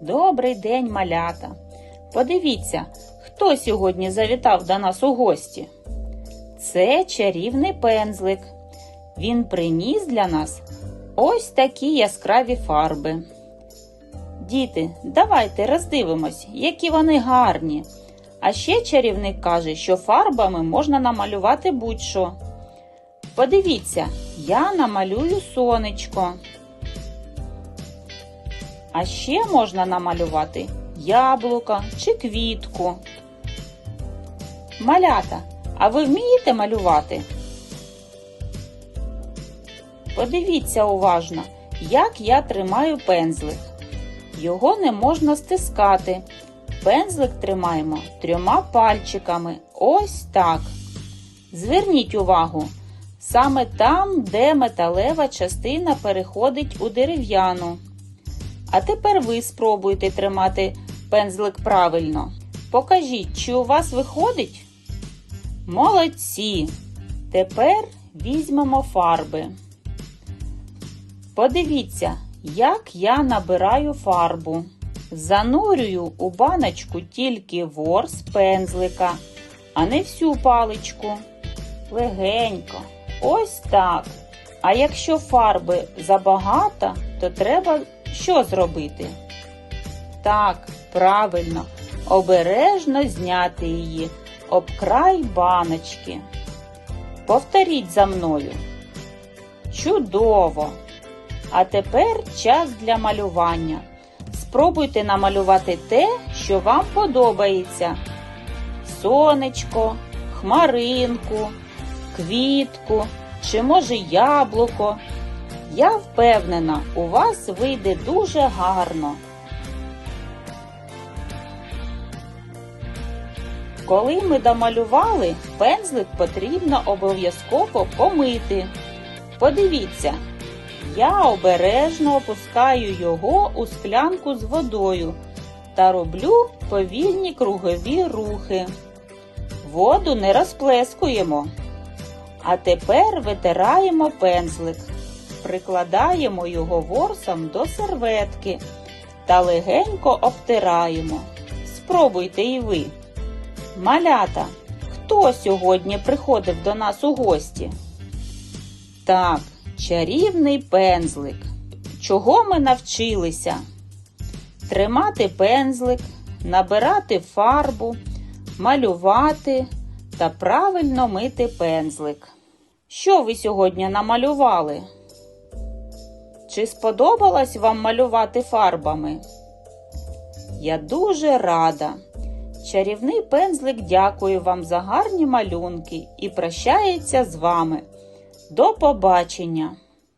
Добрий день, малята. Подивіться, хто сьогодні завітав до нас у гості. Це чарівний пензлик. Він приніс для нас ось такі яскраві фарби. Діти, давайте роздивимось, які вони гарні. А ще чарівник каже, що фарбами можна намалювати будь-що. Подивіться, я намалюю сонечко. А ще можна намалювати яблука чи квітку. Малята, а ви вмієте малювати? Подивіться уважно, як я тримаю пензлик. Його не можна стискати. Пензлик тримаємо трьома пальчиками. Ось так. Зверніть увагу, саме там, де металева частина переходить у дерев'яну. А тепер ви спробуйте тримати пензлик правильно. Покажіть, чи у вас виходить? Молодці! Тепер візьмемо фарби. Подивіться, як я набираю фарбу. Занурюю у баночку тільки ворс пензлика, а не всю паличку. Легенько. Ось так. А якщо фарби забагато, то треба що зробити? Так, правильно, обережно зняти її об край баночки. Повторіть за мною. Чудово! А тепер час для малювання. Спробуйте намалювати те, що вам подобається: сонечко, хмаринку, квітку чи, може, яблуко. Я впевнена, у вас вийде дуже гарно. Коли ми домалювали, пензлик потрібно обов'язково помити. Подивіться, я обережно опускаю його у склянку з водою та роблю повільні кругові рухи. Воду не розплескуємо. А тепер витираємо пензлик, прикладаємо його ворсом до серветки та легенько обтираємо. Спробуйте і ви. Малята, хто сьогодні приходив до нас у гості? Так, чарівний пензлик. Чого ми навчилися? Тримати пензлик, набирати фарбу, малювати та правильно мити пензлик. Що ви сьогодні намалювали? Чи сподобалось вам малювати фарбами? Я дуже рада. Чарівний пензлик дякує вам за гарні малюнки і прощається з вами. До побачення!